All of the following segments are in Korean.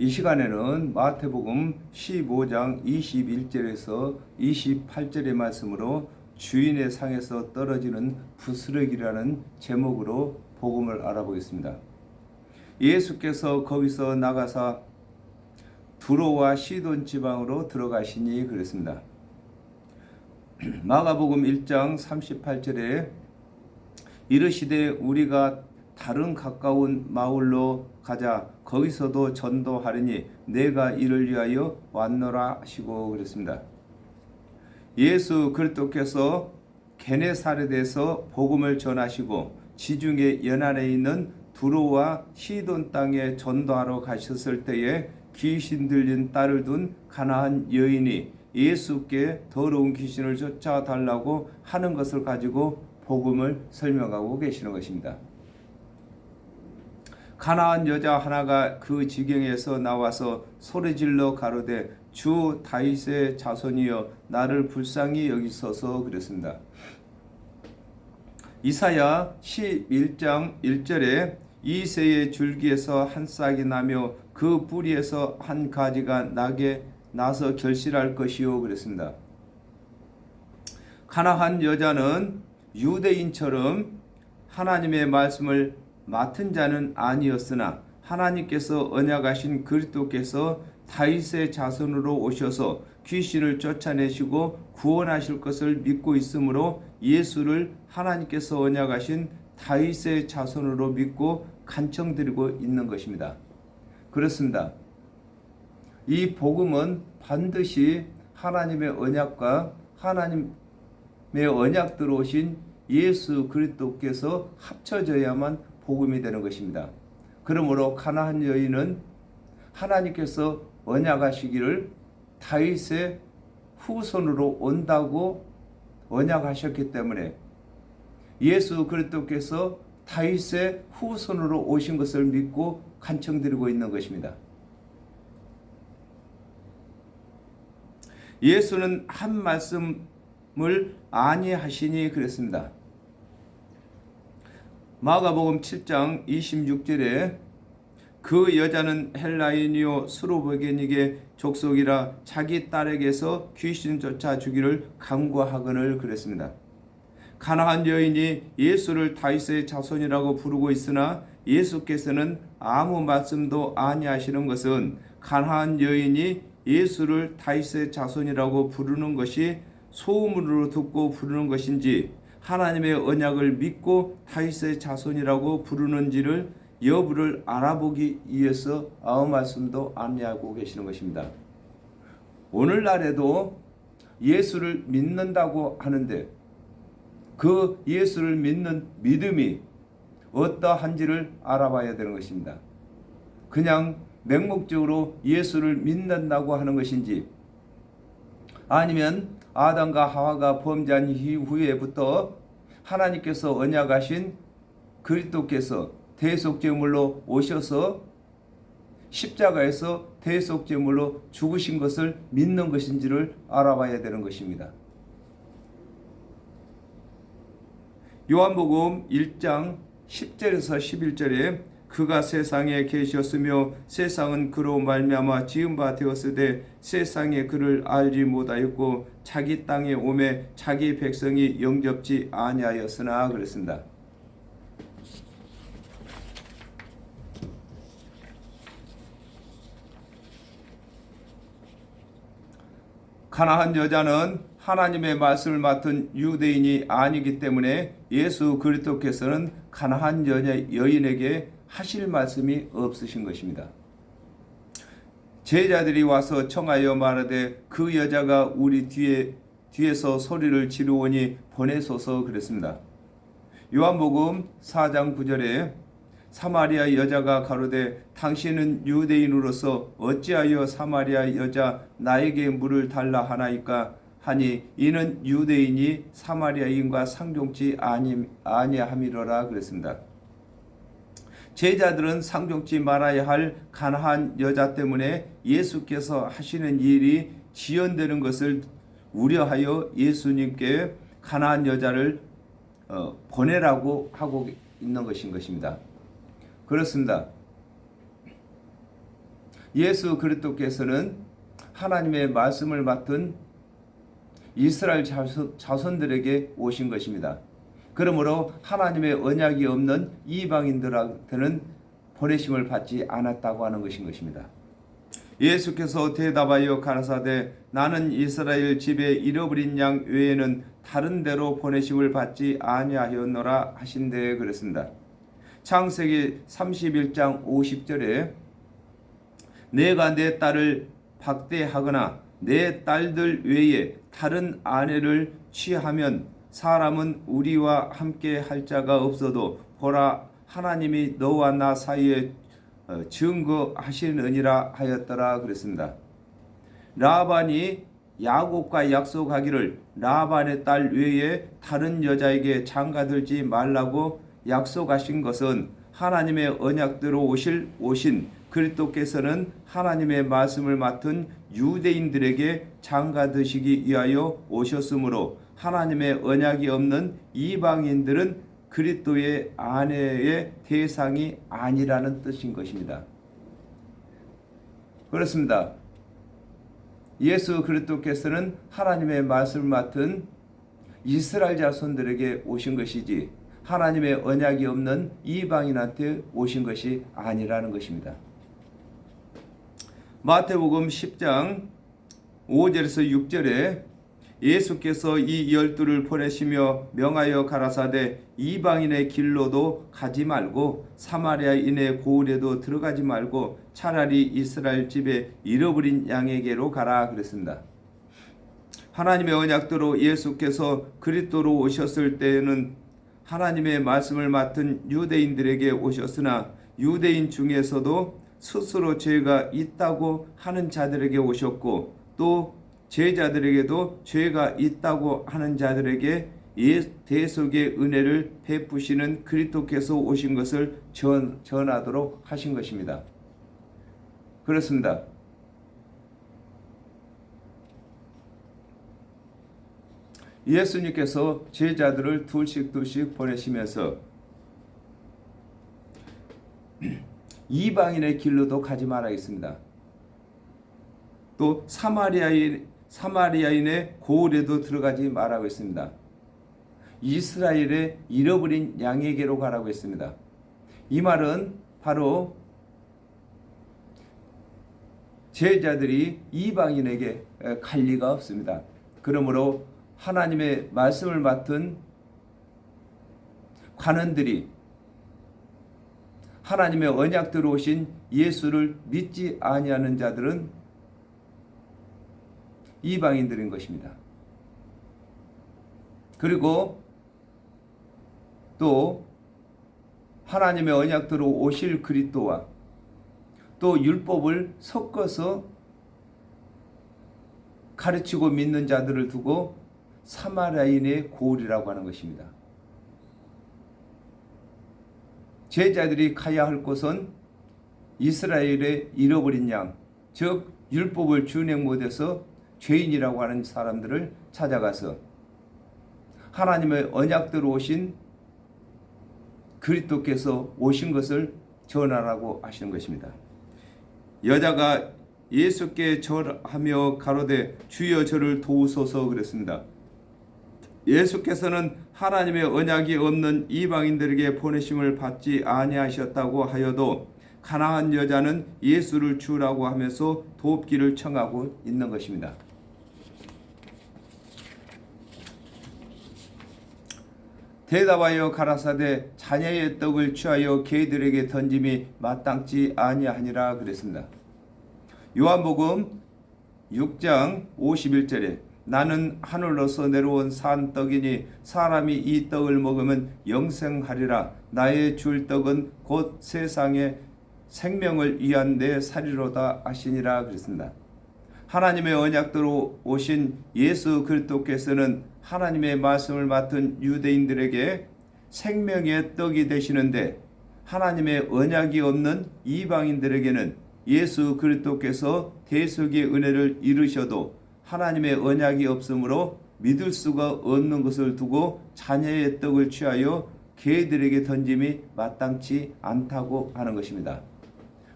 이 시간에는 마태복음 15장 21절에서 28절의 말씀으로 주인의 상에서 떨어지는 부스러기라는 제목으로 복음을 알아보겠습니다. 예수께서 거기서 나가사 두로와 시돈 지방으로 들어가시니 그랬습니다. 마가복음 1장 38절에 이르시되 우리가 다른 가까운 마을로 가자 거기서도 전도하리니 내가 이를 위하여 왔노라 하시고 그랬습니다. 예수 그리스도께서 게네사렛에서 복음을 전하시고 지중해 연안에 있는 두로와 시돈 땅에 전도하러 가셨을 때에 귀신 들린 딸을 둔 가나안 여인이 예수께 더러운 귀신을 쫓아달라고 하는 것을 가지고 복음을 설명하고 계시는 것입니다. 가나안 여자 하나가 그 지경에서 나와서 소리질러 가로되 주 다윗의 자손이여 나를 불쌍히 여기소서 그랬습니다. 이사야 11장 1절에 이 새의 줄기에서 한 싹이 나며 그 뿌리에서 한 가지가 나게 나서 결실할 것이요 그랬습니다. 가나한 여자는 유대인처럼 하나님의 말씀을 맡은 자는 아니었으나 하나님께서 언약하신 그리스도께서 다윗의 자손으로 오셔서 귀신을 쫓아내시고 구원하실 것을 믿고 있으므로 예수를 하나님께서 언약하신 다윗의 자손으로 믿고 간청드리고 있는 것입니다. 그렇습니다. 이 복음은 반드시 하나님의 언약과 하나님의 언약대로 오신 예수 그리스도께서 합쳐져야만 복음이 되는 것입니다. 그러므로 가나안 여인은 하나님께서 언약하시기를 다윗의 후손으로 온다고 언약하셨기 때문에 예수 그리스도께서 다윗의 후손으로 오신 것을 믿고 간청드리고 있는 것입니다. 예수는 한 말씀을 아니하시니 그랬습니다. 마가복음 7장 26절에 그 여자는 헬라인이요 수로베겐에게 족속이라 자기 딸에게서 귀신 쫓아 주기를 강구하거늘 그랬습니다. 가나안 여인이 예수를 다윗의 자손이라고 부르고 있으나 예수께서는 아무 말씀도 아니하시는 것은 가나안 여인이 예수를 다윗의 자손이라고 부르는 것이 소음으로 듣고 부르는 것인지 하나님의 언약을 믿고 다윗의 자손이라고 부르는지를 여부를 알아보기 위해서 아무 말씀도 안내하고 계시는 것입니다. 오늘날에도 예수를 믿는다고 하는데 그 예수를 믿는 믿음이 어떠한지를 알아봐야 되는 것입니다. 그냥 맹목적으로 예수를 믿는다고 하는 것인지 아니면 아담과 하와가 범죄한 이후에부터 하나님께서 언약하신 그리스도께서 대속제물로 오셔서 십자가에서 대속제물로 죽으신 것을 믿는 것인지를 알아봐야 되는 것입니다. 요한복음 1장 10절에서 11절에 그가 세상에 계셨으며 세상은 그로 말미암아 지은 바 되었으되 세상에 그를 알지 못하였고 자기 땅에 오매 자기 백성이 영접지 아니하였으나 그랬습니다. 가나한 여자는 하나님의 말씀을 맡은 유대인이 아니기 때문에 예수 그리스도께서는 가나한 여인에게 하실 말씀이 없으신 것입니다. 제자들이 와서 청하여 말하되 그 여자가 우리 뒤에 뒤에서 소리를 지르오니 보내소서 그랬습니다. 요한복음 4장 9절에 사마리아 여자가 가로되 당신은 유대인으로서 어찌하여 사마리아 여자 나에게 물을 달라 하나이까 하니 이는 유대인이 사마리아인과 상종치 아니 아니함이로라 그랬습니다. 제자들은 상종치 말아야 할 가나한 여자 때문에 예수께서 하시는 일이 지연되는 것을 우려하여 예수님께 가나안 여자를 어, 보내라고 하고 있는 것인 것입니다. 그렇습니다. 예수 그리스도께서는 하나님의 말씀을 맡은 이스라엘 자손, 자손들에게 오신 것입니다. 그러므로 하나님의 언약이 없는 이방인들한테는 보내심을 받지 않았다고 하는 것인 것입니다. 예수께서 대답하여 가라사대 나는 이스라엘 집에 잃어버린 양 외에는 다른 데로 보내심을 받지 아니하였노라 하신데 그랬습니다. 창세기 31장 50절에 내가 내 딸을 박대하거나 내 딸들 외에 다른 아내를 취하면 사람은 우리와 함께 할 자가 없어도 보라 하나님이 너와 나 사이에 어, 증거하시느니라 하였더라 그랬습니다. 라반이 야곱과 약속하기를 라반의 딸 외에 다른 여자에게 장가들지 말라고 약속하신 것은 하나님의 언약대로 오실 오신 그리스도께서는 하나님의 말씀을 맡은 유대인들에게 장가드시기 위하여 오셨으므로 하나님의 언약이 없는 이방인들은 그리스도의 아내의 대상이 아니라는 뜻인 것입니다. 그렇습니다. 예수 그리스도께서는 하나님의 말씀을 맡은 이스라엘 자손들에게 오신 것이지 하나님의 언약이 없는 이방인한테 오신 것이 아니라는 것입니다. 마태복음 10장 5절에서 6절에 예수께서 이 열두를 보내시며 명하여 가라사대 이방인의 길로도 가지 말고 사마리아인의 고을에도 들어가지 말고 차라리 이스라엘 집에 잃어버린 양에게로 가라 그랬습니다. 하나님의 언약대로 예수께서 그리스도로 오셨을 때에는 하나님의 말씀을 맡은 유대인들에게 오셨으나 유대인 중에서도 스스로 죄가 있다고 하는 자들에게 오셨고 또 제자들에게도 죄가 있다고 하는 자들에게 대속의 은혜를 베푸시는 그리스도께서 오신 것을 전, 전하도록 하신 것입니다. 그렇습니다. 예수님께서 제자들을 둘씩 둘씩 보내시면서 이방인의 길로도 가지 말아야겠습니다. 또 사마리아인 사마리아인의 고을에도 들어가지 말라고 했습니다. 이스라엘의 잃어버린 양에게로 가라고 했습니다. 이 말은 바로 제자들이 이방인에게 갈 리가 없습니다. 그러므로 하나님의 말씀을 맡은 관원들이 하나님의 언약대로 오신 예수를 믿지 아니하는 자들은 이방인들인 것입니다. 그리고 또 하나님의 언약대로 오실 그리스도와 또 율법을 섞어서 가르치고 믿는 자들을 두고 사마리아인의 고울이라고 하는 것입니다. 제자들이 가야 할 곳은 이스라엘의 잃어버린 양, 즉 율법을 준행 못해서 죄인이라고 하는 사람들을 찾아가서 하나님의 언약대로 오신 그리스도께서 오신 것을 전하라고 하시는 것입니다. 여자가 예수께 절하며 가로되 주여 저를 도우소서 그랬습니다. 예수께서는 하나님의 언약이 없는 이방인들에게 보내심을 받지 아니하셨다고 하여도 가난한 여자는 예수를 주라고 하면서 돕기를 청하고 있는 것입니다. 대답하여 가라사대 자녀의 떡을 취하여 개들에게 던짐이 마땅치 아니하니라 그랬습니다. 요한복음 6장 51절에 나는 하늘로서 내려온 산 떡이니 사람이 이 떡을 먹으면 영생하리라 나의 줄 떡은 곧 세상의 생명을 위한 내 살이로다 하시니라 그랬습니다. 하나님의 언약대로 오신 예수 그리스도께서는 하나님의 말씀을 맡은 유대인들에게 생명의 떡이 되시는데 하나님의 언약이 없는 이방인들에게는 예수 그리스도께서 대속의 은혜를 이루셔도 하나님의 언약이 없으므로 믿을 수가 없는 것을 두고 자녀의 떡을 취하여 개들에게 던짐이 마땅치 않다고 하는 것입니다.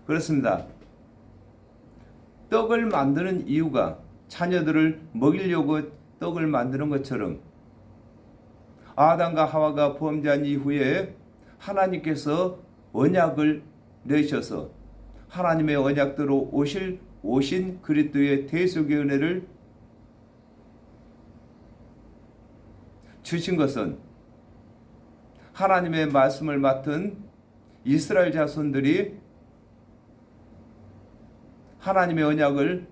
그렇습니다. 떡을 만드는 이유가 자녀들을 먹이려고 떡을 만드는 것처럼 아담과 하와가 범죄한 이후에 하나님께서 언약을 내셔서 하나님의 언약대로 오실 오신 그리스도의 대속의 은혜를 주신 것은 하나님의 말씀을 맡은 이스라엘 자손들이 하나님의 언약을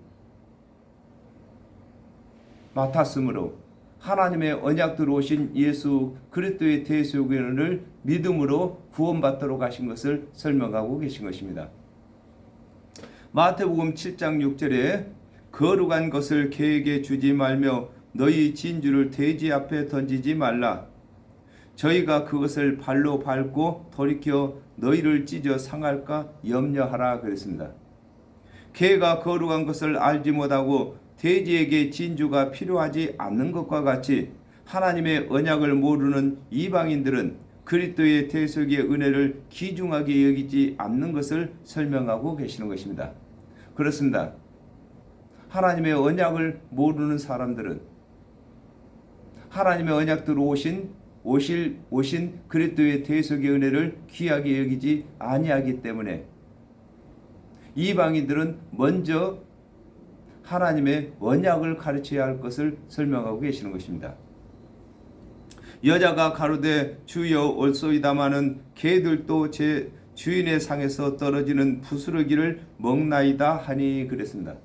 맡았으므로 하나님의 언약대로 오신 예수 그리스도의 은혜를 믿음으로 구원받도록 하신 것을 설명하고 계신 것입니다. 마태복음 7장 6절에 거룩한 것을 개에게 주지 말며 너희 진주를 돼지 앞에 던지지 말라. 저희가 그것을 발로 밟고 돌이켜 너희를 찢어 상할까 염려하라 그랬습니다. 개가 거룩한 것을 알지 못하고 돼지에게 진주가 필요하지 않는 것과 같이 하나님의 언약을 모르는 이방인들은 그리스도의 대속의 은혜를 귀중하게 여기지 않는 것을 설명하고 계시는 것입니다. 그렇습니다. 하나님의 언약을 모르는 사람들은 하나님의 언약대로 오신 오실 오신 그리스도의 대속의 은혜를 귀하게 여기지 아니하기 때문에 이방인들은 먼저 하나님의 언약을 가르쳐야 할 것을 설명하고 계시는 것입니다. 여자가 가로되 주여 올소이다마는 개들도 제 주인의 상에서 떨어지는 부스러기를 먹나이다 하니 그랬습니다.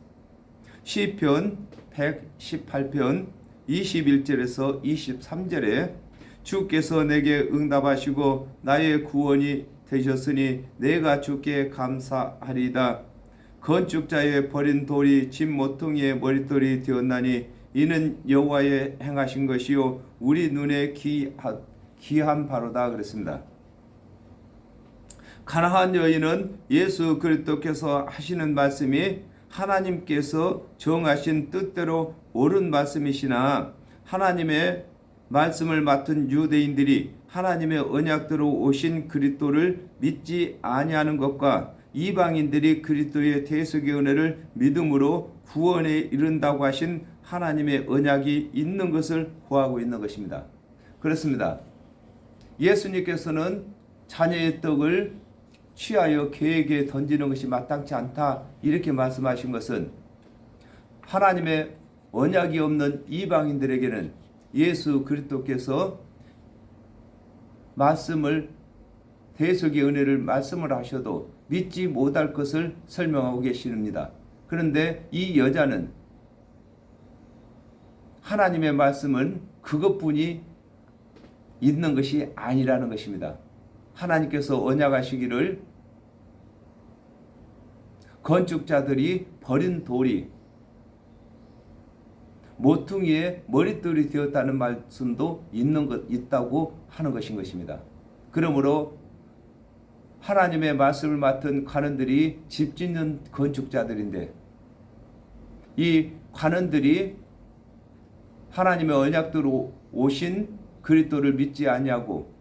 시편 118편 21절에서 23절에 주께서 내게 응답하시고 나의 구원이 되셨으니 내가 주께 감사하리다. 건축자의 버린 돌이 집 모퉁이의 머릿돌이 되었나니 이는 여호와의 행하신 것이요 우리 눈에 귀하, 귀한 바로다 그랬습니다. 가나안 여인은 예수 그리스도께서 하시는 말씀이 하나님께서 정하신 뜻대로 옳은 말씀이시나 하나님의 말씀을 맡은 유대인들이 하나님의 언약대로 오신 그리스도를 믿지 아니하는 것과 이방인들이 그리스도의 대속의 은혜를 믿음으로 구원에 이른다고 하신 하나님의 언약이 있는 것을 구하고 있는 것입니다. 그렇습니다. 예수님께서는 자녀의 떡을 취하여 개에게 던지는 것이 마땅치 않다 이렇게 말씀하신 것은 하나님의 언약이 없는 이방인들에게는 예수 그리스도께서 말씀을 대속의 은혜를 말씀을 하셔도 믿지 못할 것을 설명하고 계십니다. 그런데 이 여자는 하나님의 말씀은 그것뿐이 있는 것이 아니라는 것입니다. 하나님께서 언약하시기를 건축자들이 버린 돌이 모퉁이에 머릿돌이 되었다는 말씀도 있는 것 있다고 하는 것인 것입니다. 그러므로 하나님의 말씀을 맡은 관원들이 집 짓는 건축자들인데 이 관원들이 하나님의 언약대로 오신 그리스도를 믿지 아니하고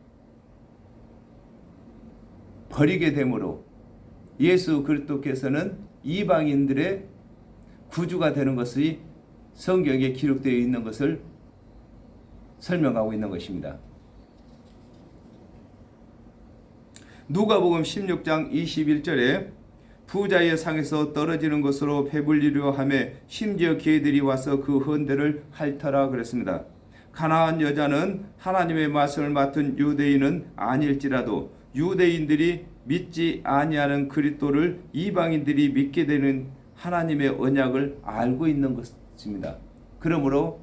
버리게 되므로 예수 그리스도께서는 이방인들의 구주가 되는 것이 성경에 기록되어 있는 것을 설명하고 있는 것입니다. 누가복음 16장 21절에 부자의 상에서 떨어지는 것으로 배불리려 하며 심지어 개들이 와서 그 헌대를 핥더라 그랬습니다. 가나안 여자는 하나님의 말씀을 맡은 유대인은 아닐지라도 유대인들이 믿지 아니하는 그리스도를 이방인들이 믿게 되는 하나님의 언약을 알고 있는 것입니다. 그러므로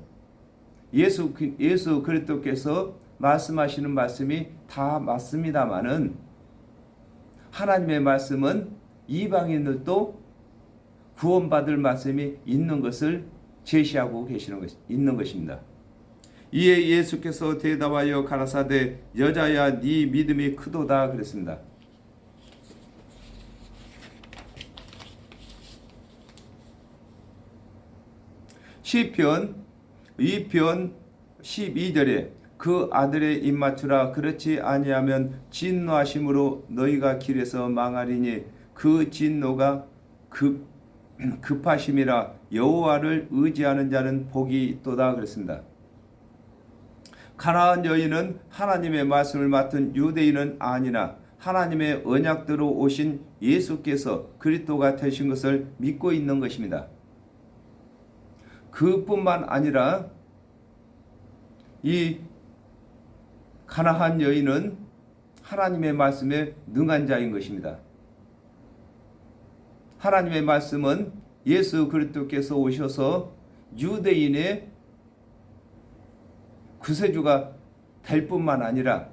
예수 예수 그리스도께서 말씀하시는 말씀이 다 맞습니다만은 하나님의 말씀은 이방인들도 구원받을 말씀이 있는 것을 제시하고 계시는 것 있는 것입니다. 이에 예수께서 대답하여 가라사대 여자야 네 믿음이 크도다 그랬습니다. 시편 2편 12절에 그 아들의 입 맞추라 그렇지 아니하면 진노하심으로 너희가 길에서 망하리니 그 진노가 급 급하심이라 여호와를 의지하는 자는 복이 있도다 그랬습니다. 가나안 여인은 하나님의 말씀을 맡은 유대인은 아니나 하나님의 언약대로 오신 예수께서 그리스도가 되신 것을 믿고 있는 것입니다. 그뿐만 아니라 이 가나안 여인은 하나님의 말씀에 능한 자인 것입니다. 하나님의 말씀은 예수 그리스도께서 오셔서 유대인의 구세주가 될 뿐만 아니라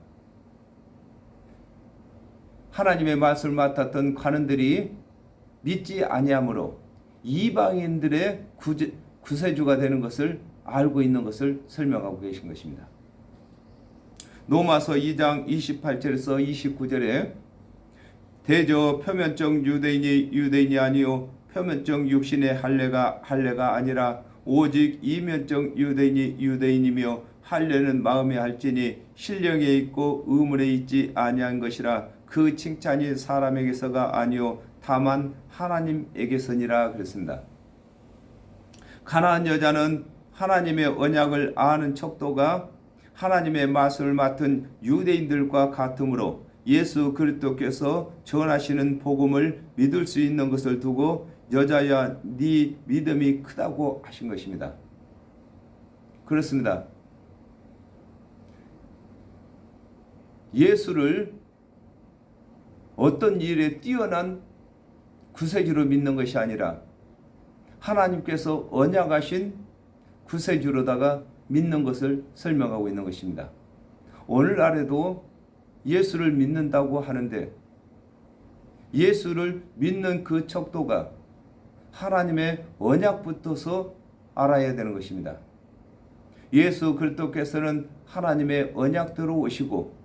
하나님의 말씀을 맡았던 관원들이 믿지 아니하므로 이방인들의 구제, 구세주가 되는 것을 알고 있는 것을 설명하고 계신 것입니다. 로마서 2장 28절에서 29절에 대저 표면적 유대인이 유대인이 아니요 표면적 육신의 할례가 할례가 아니라 오직 이면적 유대인이 유대인이며 할례는 마음에 할지니 신령에 있고 의문에 있지 아니한 것이라 그 칭찬이 사람에게서가 아니요 다만 하나님에게서니라 그랬습니다. 가나안 여자는 하나님의 언약을 아는 척도가 하나님의 말씀을 맡은 유대인들과 같으므로 예수 그리스도께서 전하시는 복음을 믿을 수 있는 것을 두고 여자야 네 믿음이 크다고 하신 것입니다. 그렇습니다. 예수를 어떤 일에 뛰어난 구세주로 믿는 것이 아니라 하나님께서 언약하신 구세주로다가 믿는 것을 설명하고 있는 것입니다. 오늘날에도 예수를 믿는다고 하는데 예수를 믿는 그 척도가 하나님의 언약부터서 알아야 되는 것입니다. 예수 그리스도께서는 하나님의 언약대로 오시고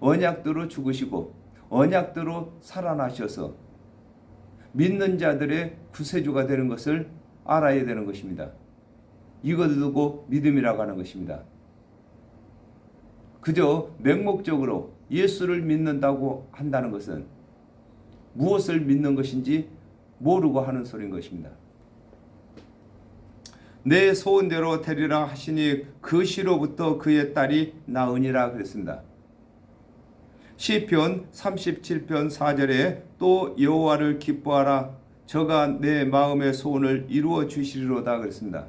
언약대로 죽으시고 언약대로 살아나셔서 믿는 자들의 구세주가 되는 것을 알아야 되는 것입니다. 이것을 두고 믿음이라고 하는 것입니다. 그저 맹목적으로 예수를 믿는다고 한다는 것은 무엇을 믿는 것인지 모르고 하는 소리인 것입니다. 내 소원대로 되리라 하시니 그 시로부터 그의 딸이 나으니라 그랬습니다. 시편 37편 4절에 또 여호와를 기뻐하라 저가 내 마음의 소원을 이루어 주시리로다 그랬습니다.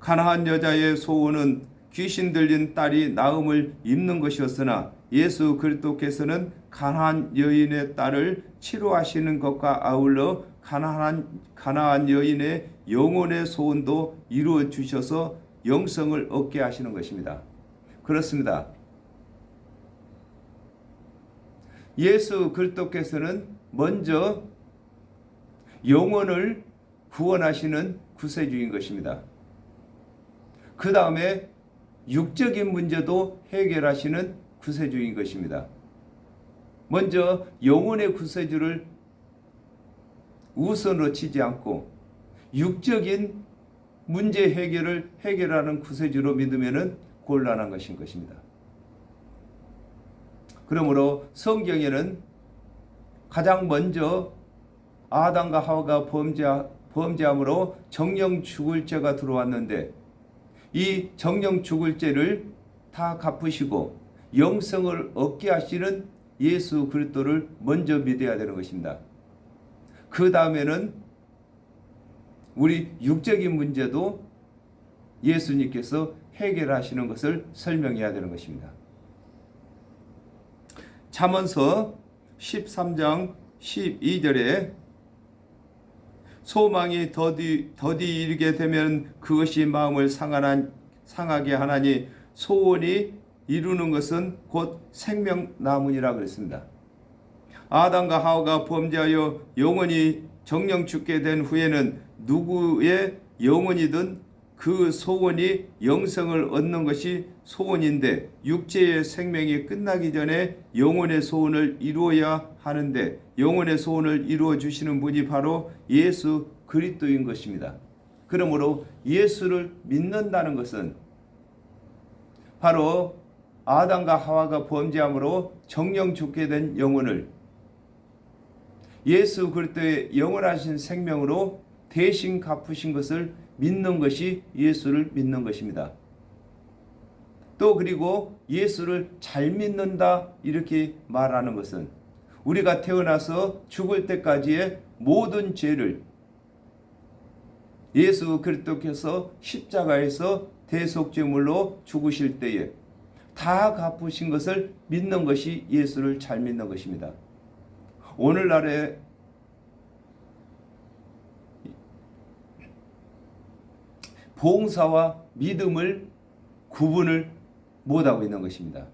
가나안 여자의 소원은 귀신 들린 딸이 나음을 입는 것이었으나 예수 그리스도께서는 가나안 여인의 딸을 치료하시는 것과 아울러 가나안 가나안 여인의 영혼의 소원도 이루어 주셔서 영성을 얻게 하시는 것입니다. 그렇습니다. 예수 그리스도께서는 먼저 영혼을 구원하시는 구세주인 것입니다. 그 다음에 육적인 문제도 해결하시는 구세주인 것입니다. 먼저 영혼의 구세주를 우선으로 치지 않고 육적인 문제 해결을 해결하는 구세주로 믿으면 곤란한 것인 것입니다. 그러므로 성경에는 가장 먼저 아담과 하와가 범죄, 범죄함으로 정령 죽을 죄가 들어왔는데 이 정령 죽을 죄를 다 갚으시고 영성을 얻게 하시는 예수 그리스도를 먼저 믿어야 되는 것입니다. 그 다음에는 우리 육적인 문제도 예수님께서 해결하시는 것을 설명해야 되는 것입니다. 잠언서 13장 12절에 소망이 더디, 더디 이르게 되면 그것이 마음을 상하나, 상하게 하나니 소원이 이루는 것은 곧 생명나무니라 그랬습니다. 아담과 하와가 범죄하여 영원히 정령 죽게 된 후에는 누구의 영혼이든 그 소원이 영성을 얻는 것이 소원인데 육체의 생명이 끝나기 전에 영혼의 소원을 이루어야 하는데 영혼의 소원을 이루어 주시는 분이 바로 예수 그리스도인 것입니다. 그러므로 예수를 믿는다는 것은 바로 아담과 하와가 범죄함으로 정령 죽게 된 영혼을 예수 그리스도의 영원하신 생명으로 대신 갚으신 것을 믿는 것이 예수를 믿는 것입니다. 또 그리고 예수를 잘 믿는다 이렇게 말하는 것은 우리가 태어나서 죽을 때까지의 모든 죄를 예수 그리스도께서 십자가에서 대속죄물로 죽으실 때에 다 갚으신 것을 믿는 것이 예수를 잘 믿는 것입니다. 오늘날에 봉사와 믿음을 구분을 못하고 있는 것입니다.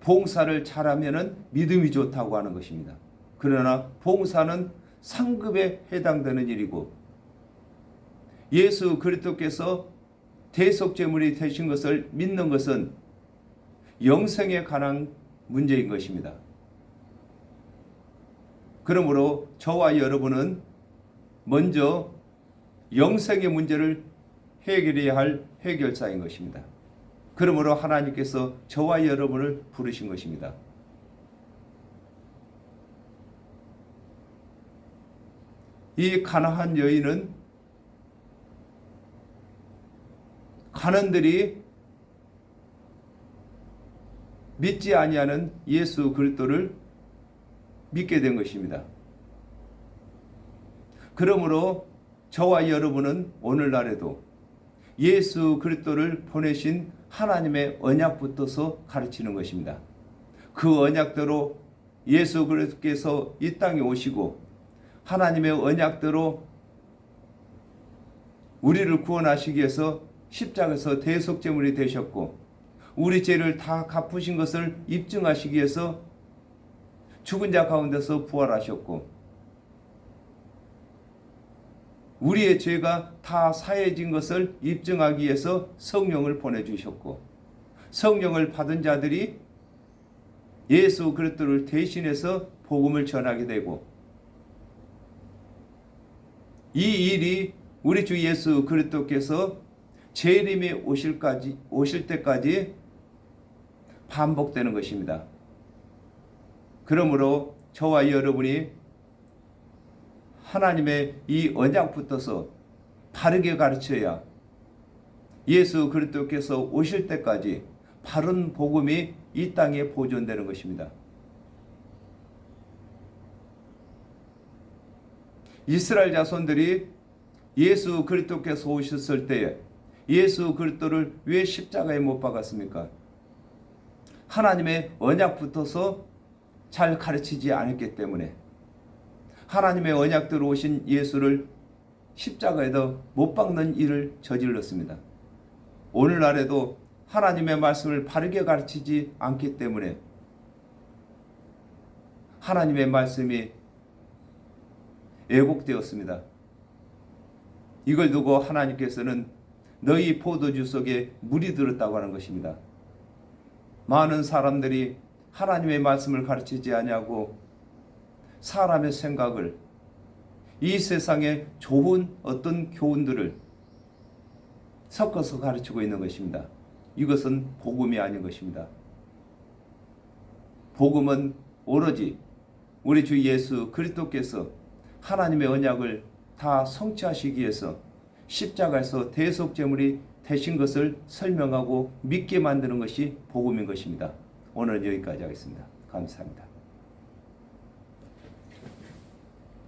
봉사를 잘하면 믿음이 좋다고 하는 것입니다. 그러나 봉사는 상급에 해당되는 일이고 예수 그리스도께서 대속제물이 되신 것을 믿는 것은 영생에 관한 문제인 것입니다. 그러므로 저와 여러분은 먼저 영생의 문제를 해결해야 할 해결사인 것입니다. 그러므로 하나님께서 저와 여러분을 부르신 것입니다. 이 가나한 여인은 가는들이 믿지 아니하는 예수 그리스도를 믿게 된 것입니다. 그러므로 저와 여러분은 오늘날에도 예수 그리스도를 보내신 하나님의 언약 붙어서 가르치는 것입니다. 그 언약대로 예수 그리스도께서 이 땅에 오시고 하나님의 언약대로 우리를 구원하시기 위해서 십자가에서 대속제물이 되셨고 우리 죄를 다 갚으신 것을 입증하시기 위해서 죽은 자 가운데서 부활하셨고 우리의 죄가 다 사해진 것을 입증하기 위해서 성령을 보내주셨고 성령을 받은 자들이 예수 그리스도를 대신해서 복음을 전하게 되고 이 일이 우리 주 예수 그리스도께서 재림이 오실까지 오실 때까지 반복되는 것입니다. 그러므로 저와 여러분이 하나님의 이 언약 붙어서 바르게 가르쳐야 예수 그리스도께서 오실 때까지 바른 복음이 이 땅에 보존되는 것입니다. 이스라엘 자손들이 예수 그리스도께서 오셨을 때에 예수 그리스도를 왜 십자가에 못 박았습니까? 하나님의 언약 붙어서 잘 가르치지 않았기 때문에 하나님의 언약대로 오신 예수를 십자가에다 못 박는 일을 저질렀습니다. 오늘날에도 하나님의 말씀을 바르게 가르치지 않기 때문에 하나님의 말씀이 왜곡되었습니다. 이걸 두고 하나님께서는 너희 포도주 속에 물이 들었다고 하는 것입니다. 많은 사람들이 하나님의 말씀을 가르치지 아니하고 사람의 생각을 이 세상의 좋은 어떤 교훈들을 섞어서 가르치고 있는 것입니다. 이것은 복음이 아닌 것입니다. 복음은 오로지 우리 주 예수 그리스도께서 하나님의 언약을 다 성취하시기 위해서 십자가에서 대속 제물이 되신 것을 설명하고 믿게 만드는 것이 복음인 것입니다. 오늘 여기까지 하겠습니다. 감사합니다.